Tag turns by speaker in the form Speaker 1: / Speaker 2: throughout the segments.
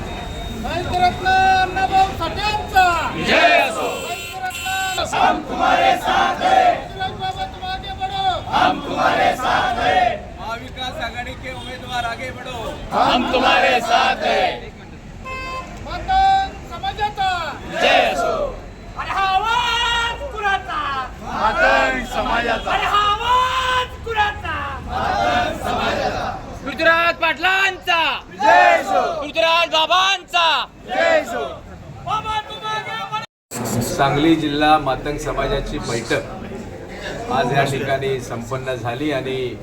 Speaker 1: साहित्यरत्न अण्णाभाऊ साठेंचा
Speaker 2: जय असो.
Speaker 1: साहित्यरत्न
Speaker 2: हम तुम्हारे साथ हैं।
Speaker 1: पृथ्वीराज बाबा तुम आगे बढ़ो.
Speaker 2: हम तुम्हारे साथ हैं।
Speaker 3: महाविकास आघाड़ी के उम्मीदवार आगे बढ़ो।
Speaker 2: हम तुम्हारे साथ हैं
Speaker 1: मातंग समाजाचा
Speaker 2: जय असो
Speaker 1: अरे हा आवाज कुणाचा
Speaker 2: मातंग समाजाचा
Speaker 1: अरे हा आवाज कुणाचा
Speaker 4: पृथ्वीराज पाटलांचा
Speaker 2: जय असो
Speaker 4: पृथ्वीराज बाबांचा
Speaker 2: जय असो
Speaker 1: बाबा तुम आगे बढ़ो
Speaker 3: सांगली जिल्हा मातंग समाजाची बैठक आज या ठिकाणी संपन्न झाली आणि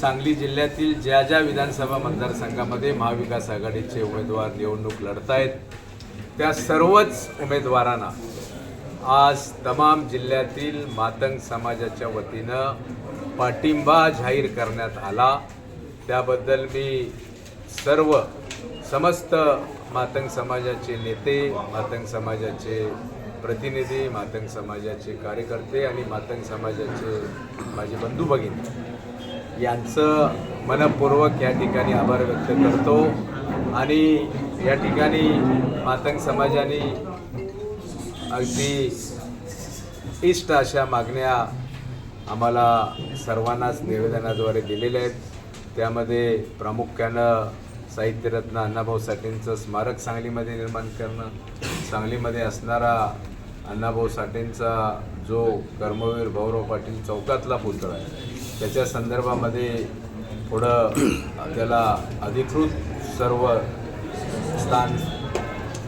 Speaker 3: सांगली जिल्ह्यातील ज्या ज्या विधानसभा मतदारसंघामध्ये महाविकास आघाडीचे उमेदवार निवडणूक लढतायत त्या सर्वच उमेदवारांना आज तमाम जिल्ह्यातील मातंग समाजाच्या वतीनं पाठिंबा जाहीर करण्यात आला. त्याबद्दल मी सर्व समस्त मातंग समाजाचे नेते मातंग समाजाचे प्रतिनिधी मातंग समाजाचे कार्यकर्ते आणि मातंग समाजाचे माझे बंधू भगिनी यांचं मनपूर्वक या ठिकाणी आभार व्यक्त करतो. आणि या ठिकाणी मातंग समाजाने अगदी इष्ट अशा मागण्या आम्हाला सर्वांनाच निवेदनाद्वारे दिलेल्या आहेत. त्यामध्ये प्रामुख्यानं साहित्यरत्न अण्णाभाऊ साठेंचं स्मारक सांगलीमध्ये निर्माण करणं सांगलीमध्ये असणारा अण्णाभाऊ साठेंचा जो कर्मवीर भाऊराव पाटील चौकातला पुतळा आहे त्याच्या संदर्भामध्ये पुढं त्याला अधिकृत सर्व स्थान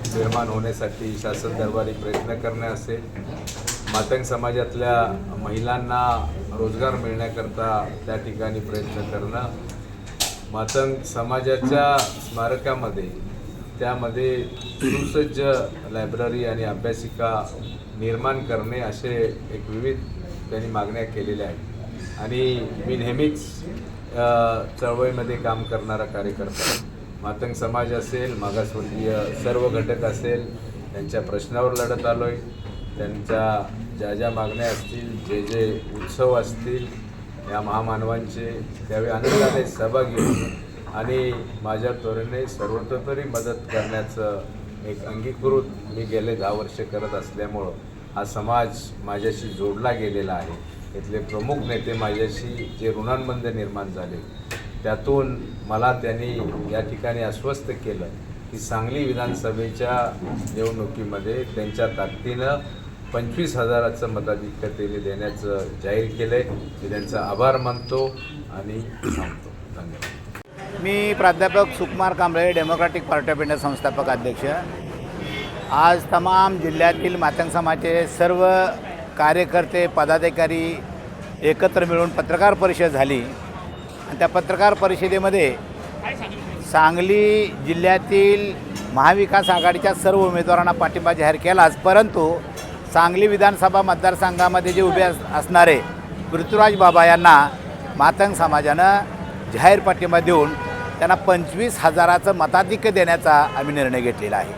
Speaker 3: निर्माण होण्यासाठी शासन दरबारी प्रयत्न करणे असेल मातंग समाजातल्या महिलांना रोजगार मिळण्याकरता त्या ठिकाणी प्रयत्न करणं मातंग समाजाच्या स्मारकामध्ये त्यामध्ये सुसज्ज लायब्ररी आणि अभ्यासिका निर्माण करणे असे एक विविध त्यांनी मागण्या केलेल्या आहेत. आणि मी नेहमीच चळवळीमध्ये काम करणारा कार्यकर्ता. मातंग समाज असेल मागासवर्गीय सर्व घटक असेल त्यांच्या प्रश्नावर लढत आलो आहे त्यांच्या ज्या ज्या मागण्या असतील जे जे उत्सव असतील या महामानवांचे त्यावेळी आनंदाने सहभागी होतो आणि माझ्या त्वरेने सर्वतोपरी मदत करण्याचं एक अंगीकृत मी गेले दहा वर्ष करत असल्यामुळं हा समाज माझ्याशी जोडला गेलेला आहे. इथले प्रमुख नेते माझ्याशी जे ऋणांमध्ये निर्माण झाले त्यातून मला त्यांनी या ठिकाणी आश्वस्त केलं की सांगली विधानसभेच्या निवडणुकीमध्ये त्यांच्या ताकदीनं पंचवीस हजाराचं मताधिक्य त्यांनी देण्याचं जाहीर केलं आहे मी त्यांचा आभार मानतो आणि सांगतो धन्यवाद.
Speaker 5: मी प्राध्यापक Sukumar Kamble Democratic Party of India संस्थापक अध्यक्ष. आज तमाम जिल्ह्यातील मातंग समाजाचे सर्व कार्यकर्ते पदाधिकारी एकत्र मिळून पत्रकार परिषद झाली. आणि त्या पत्रकार परिषदेमध्ये सांगली जिल्ह्यातील महाविकास आघाडीच्या सर्व उमेदवारांना पाठिंबा जाहीर केलाच परंतु सांगली विधानसभा मतदारसंघामध्ये जे उभे अस असणारे पृथ्वीराज बाबा यांना मातंग समाजानं जाहीर पाठिंबा देऊन त्यांना पंचवीस हजाराचं मताधिक्य देण्याचा आम्ही निर्णय घेतलेला आहे.